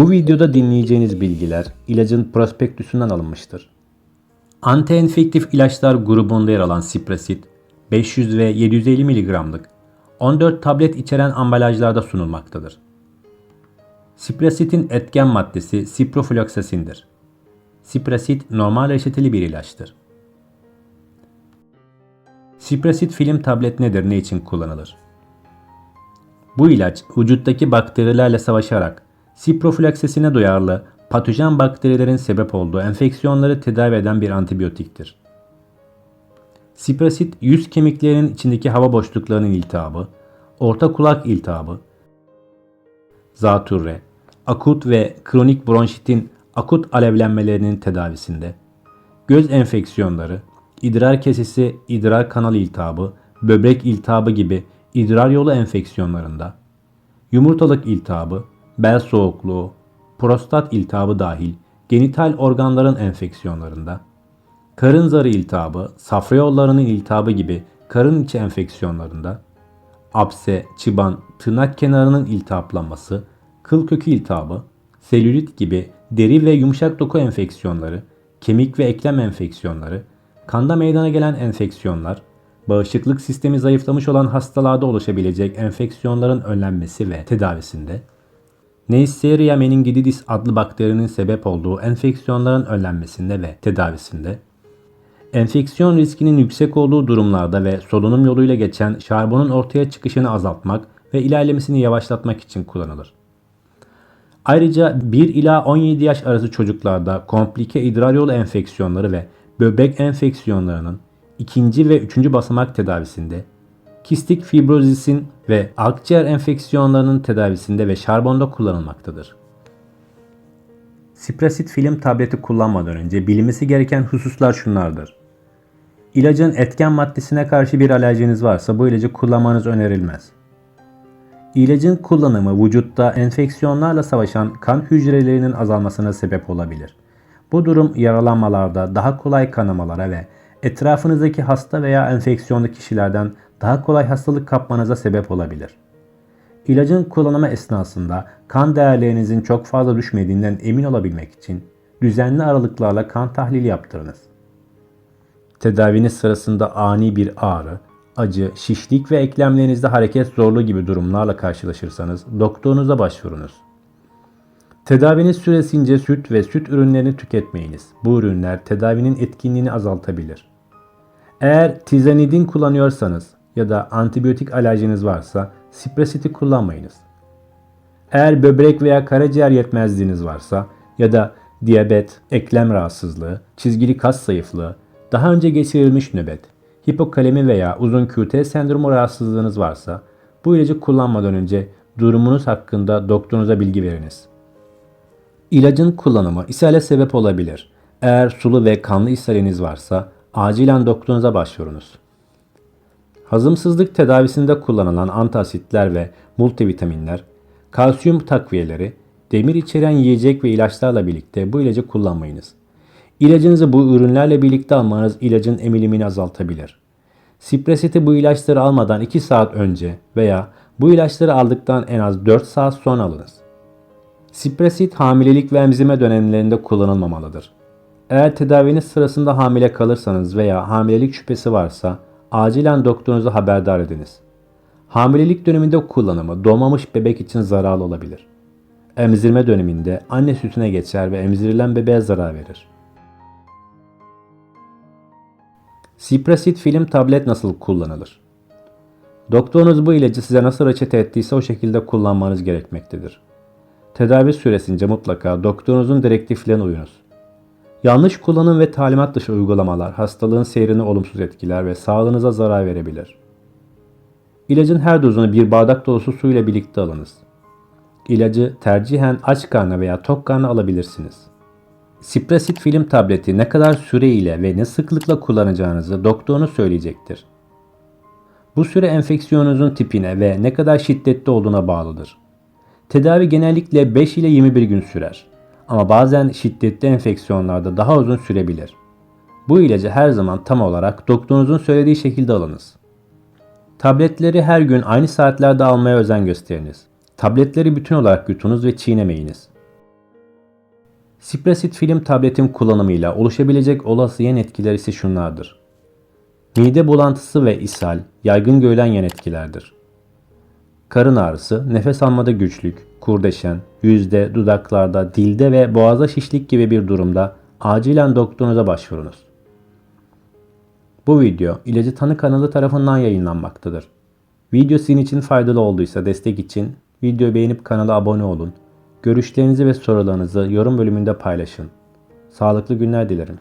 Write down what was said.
Bu videoda dinleyeceğiniz bilgiler ilacın prospektüsünden alınmıştır. Antienfektif ilaçlar grubunda yer alan Siprasit, 500 ve 750 mg'lık 14 tablet içeren ambalajlarda sunulmaktadır. Siprasit'in etken maddesi siprofloksasindir. Siprasit normal reçeteli bir ilaçtır. Siprasit film tablet nedir, ne için kullanılır? Bu ilaç vücuttaki bakterilerle savaşarak siprofilaksisine duyarlı patojen bakterilerin sebep olduğu enfeksiyonları tedavi eden bir antibiyotiktir. Siprasit yüz kemiklerinin içindeki hava boşluklarının iltihabı, orta kulak iltihabı, zatürre, akut ve kronik bronşitin akut alevlenmelerinin tedavisinde, göz enfeksiyonları, idrar kesesi, idrar kanalı iltihabı, böbrek iltihabı gibi idrar yolu enfeksiyonlarında, yumurtalık iltihabı, bel soğukluğu, prostat iltihabı dahil genital organların enfeksiyonlarında, karın zarı iltihabı, safra yollarının iltihabı gibi karın içi enfeksiyonlarında, apse, çıban, tırnak kenarının iltihaplanması, kıl kökü iltihabı, selülit gibi deri ve yumuşak doku enfeksiyonları, kemik ve eklem enfeksiyonları, kanda meydana gelen enfeksiyonlar, bağışıklık sistemi zayıflamış olan hastalarda oluşabilecek enfeksiyonların önlenmesi ve tedavisinde, Neisseria meningitidis adlı bakterinin sebep olduğu enfeksiyonların önlenmesinde ve tedavisinde, enfeksiyon riskinin yüksek olduğu durumlarda ve solunum yoluyla geçen şarbonun ortaya çıkışını azaltmak ve ilerlemesini yavaşlatmak için kullanılır. Ayrıca 1 ila 17 yaş arası çocuklarda komplike idrar yolu enfeksiyonları ve böbrek enfeksiyonlarının ikinci ve üçüncü basamak tedavisinde, kistik fibrozisin ve akciğer enfeksiyonlarının tedavisinde ve şarbonda kullanılmaktadır. Siprasit film tableti kullanmadan önce bilinmesi gereken hususlar şunlardır. İlacın etken maddesine karşı bir alerjiniz varsa bu ilacı kullanmanız önerilmez. İlacın kullanımı vücutta enfeksiyonlarla savaşan kan hücrelerinin azalmasına sebep olabilir. Bu durum yaralanmalarda daha kolay kanamalara ve etrafınızdaki hasta veya enfeksiyonlu kişilerden daha kolay hastalık kapmanıza sebep olabilir. İlacın kullanımı esnasında kan değerlerinizin çok fazla düşmediğinden emin olabilmek için düzenli aralıklarla kan tahlili yaptırınız. Tedaviniz sırasında ani bir ağrı, acı, şişlik ve eklemlerinizde hareket zorluğu gibi durumlarla karşılaşırsanız doktorunuza başvurunuz. Tedaviniz süresince süt ve süt ürünlerini tüketmeyiniz. Bu ürünler tedavinin etkinliğini azaltabilir. Eğer tizanidin kullanıyorsanız ya da antibiyotik alerjiniz varsa Siprasit'i kullanmayınız. Eğer böbrek veya karaciğer yetmezliğiniz varsa ya da diyabet, eklem rahatsızlığı, çizgili kas zayıflığı, daha önce geçirilmiş nöbet, hipokalemi veya uzun QT sendromu rahatsızlığınız varsa bu ilacı kullanmadan önce durumunuz hakkında doktorunuza bilgi veriniz. İlacın kullanımı ishale sebep olabilir. Eğer sulu ve kanlı ishaliniz varsa acilen doktorunuza başvurunuz. Hazımsızlık tedavisinde kullanılan antasitler ve multivitaminler, kalsiyum takviyeleri, demir içeren yiyecek ve ilaçlarla birlikte bu ilacı kullanmayınız. İlacınızı bu ürünlerle birlikte almanız ilacın emilimini azaltabilir. Sipresiti bu ilaçları almadan 2 saat önce veya bu ilaçları aldıktan en az 4 saat sonra alınız. Sipresit hamilelik ve emzirme dönemlerinde kullanılmamalıdır. Eğer tedaviniz sırasında hamile kalırsanız veya hamilelik şüphesi varsa acilen doktorunuzu haberdar ediniz. Hamilelik döneminde kullanımı doğmamış bebek için zararlı olabilir. Emzirme döneminde anne sütüne geçer ve emzirilen bebeğe zarar verir. Siprasit film tablet nasıl kullanılır? Doktorunuz bu ilacı size nasıl reçete ettiyse o şekilde kullanmanız gerekmektedir. Tedavi süresince mutlaka doktorunuzun direktiflerine uyunuz. Yanlış kullanım ve talimat dışı uygulamalar hastalığın seyrini olumsuz etkiler ve sağlığınıza zarar verebilir. İlacın her dozunu bir bardak dolusu su ile birlikte alınız. İlacı tercihen aç karnına veya tok karnına alabilirsiniz. Siprasit film tableti ne kadar süre ile ve ne sıklıkla kullanacağınızı doktorunuz söyleyecektir. Bu süre enfeksiyonunuzun tipine ve ne kadar şiddetli olduğuna bağlıdır. Tedavi genellikle 5 ile 21 gün sürer ama bazen şiddetli enfeksiyonlarda daha uzun sürebilir. Bu ilacı her zaman tam olarak doktorunuzun söylediği şekilde alınız. Tabletleri her gün aynı saatlerde almaya özen gösteriniz. Tabletleri bütün olarak yutunuz ve çiğnemeyiniz. Spresit film tabletin kullanımıyla oluşabilecek olası yan etkiler ise şunlardır. Mide bulantısı ve ishal yaygın görülen yan etkilerdir. Karın ağrısı, nefes almada güçlük, kurdeşen, yüzde, dudaklarda, dilde ve boğazda şişlik gibi bir durumda acilen doktorunuza başvurunuz. Bu video İlacı Tanı kanalı tarafından yayınlanmaktadır. Video sizin için faydalı olduysa destek için videoyu beğenip kanala abone olun. Görüşlerinizi ve sorularınızı yorum bölümünde paylaşın. Sağlıklı günler dilerim.